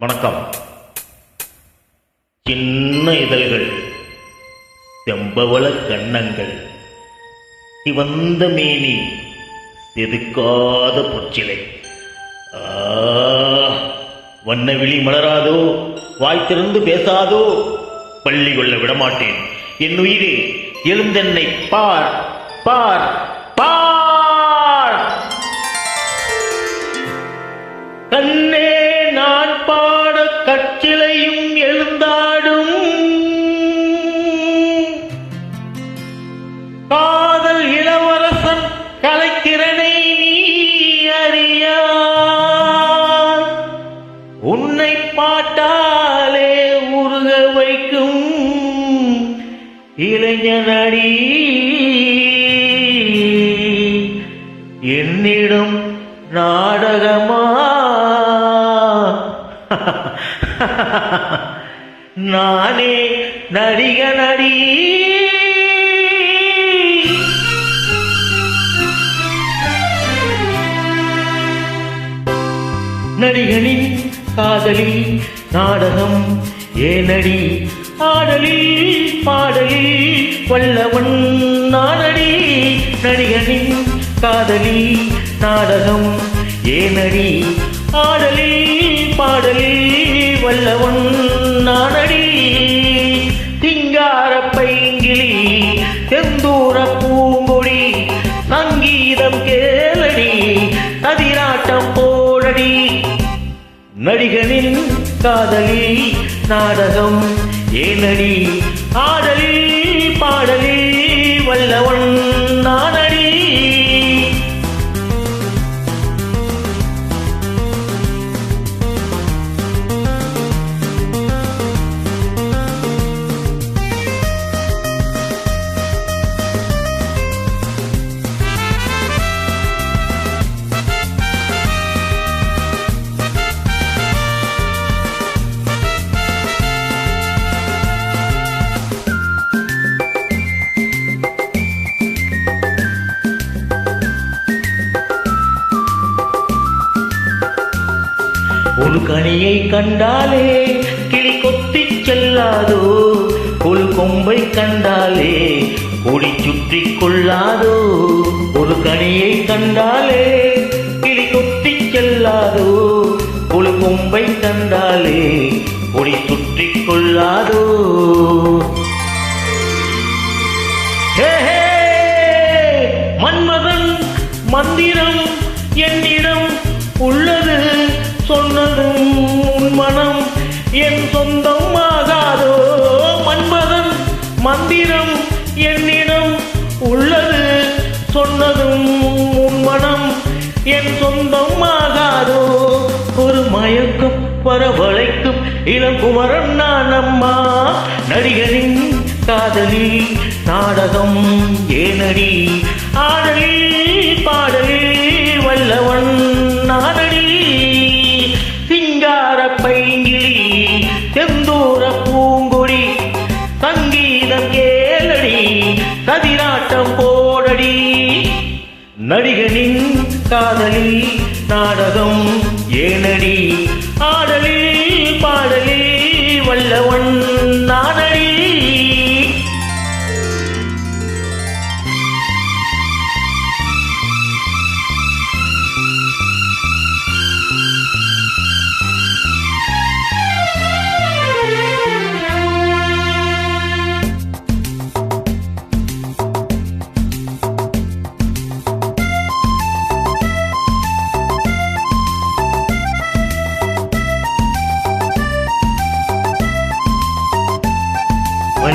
வணக்கம். சின்ன இதழ்கள் செம்பவள கன்னங்கள் சிவந்த மேனி செதுக்காத பொச்சிலை ஆ, வண்ண விழி மலராதோ வாய் திறந்து பேசாதோ பள்ளி கொள்ள விடமாட்டேன். என் உயிரே எழுந்தென்னை பார் பார். இளைஞனடி. என்னிடம் நாடகமா? நானே நடிகனடி. நடிகனின் காதலி நாடகம் ஏனடி? ஆடலில் பாடலில் வல்லவன் நாடடி நடிகனின் காதலி நாடகம் ஏனடி? ஆடலில் பாடலில் வல்லவன் நாடடி திங்கார பைங்கிலி செந்தூர பூங்கொடி சங்கீதம் கேளடி அதிராட்டம் போடடி நடிகனின் காதலி நாடகம் ஏனடி ஆடலி பாடலி ஒரு கனியை கண்டாலே கிளி கொத்தி செல்லாதோ? ஒரு கொம்பை கண்டாலே கொடி சுற்றி கொள்ளாதோ? ஒரு கனியை கண்டாலே கிளி கொத்தி செல்லாதோ? ஒரு கொம்பை கண்டாலே கொடி சுற்றி கொள்ளாதோ? என் சொந்தம் ஆகாதோ? மன்மதன் மந்திரம் என்னிடம் உள்ளது. சொன்னதும் உன் மனம் என் சொந்தம் ஆகாதோ? ஒரு மயக்கம் பரவளைக்கும் இளங்குமரன் நான் அம்மா. நடிகரின் காதலி நாடகம் ஏனடி? ஆடலி பாடலி வல்லவன் நானடி. நடிகனின் காதலில் நாடகம்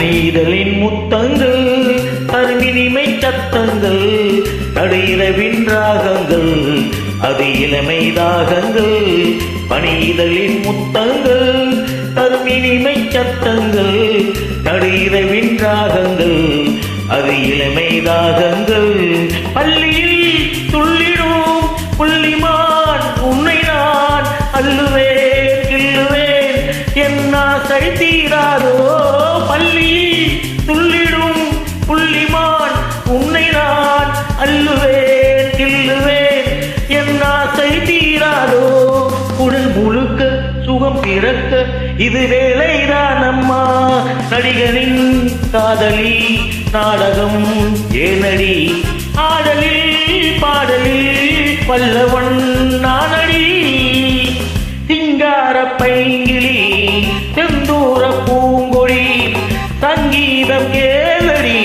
மனிதலின் முத்தங்கள் அருமினிமை சத்தங்கள் நடுஇரவின் ராகங்கள் அது இளமை தாகங்கள் பணிதலின் முத்தங்கள் அருமினிமை சத்தங்கள் நடுஇரவின் ராகங்கள் அது இளமை தாகங்கள். பள்ளியில் துள்ளிடும் புள்ளிமான் உன்னை நான் அல்லுவே இது வேலைதான் அம்மா நடிகனின் காதலி நாடகம் ஏனடி? ஆடலில் பாடலில் பல்லவன் நானடி. சிங்கார பைங்கிளி செந்தூர பூங்கொழி சங்கீதம் கேளடி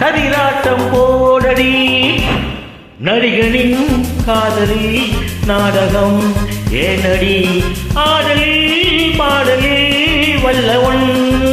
சரிராட்டம் போடடி. நடிகனின் காதலி நாடகம். ஏனடி? ஆடலில் பாடலில் வல்லவன்.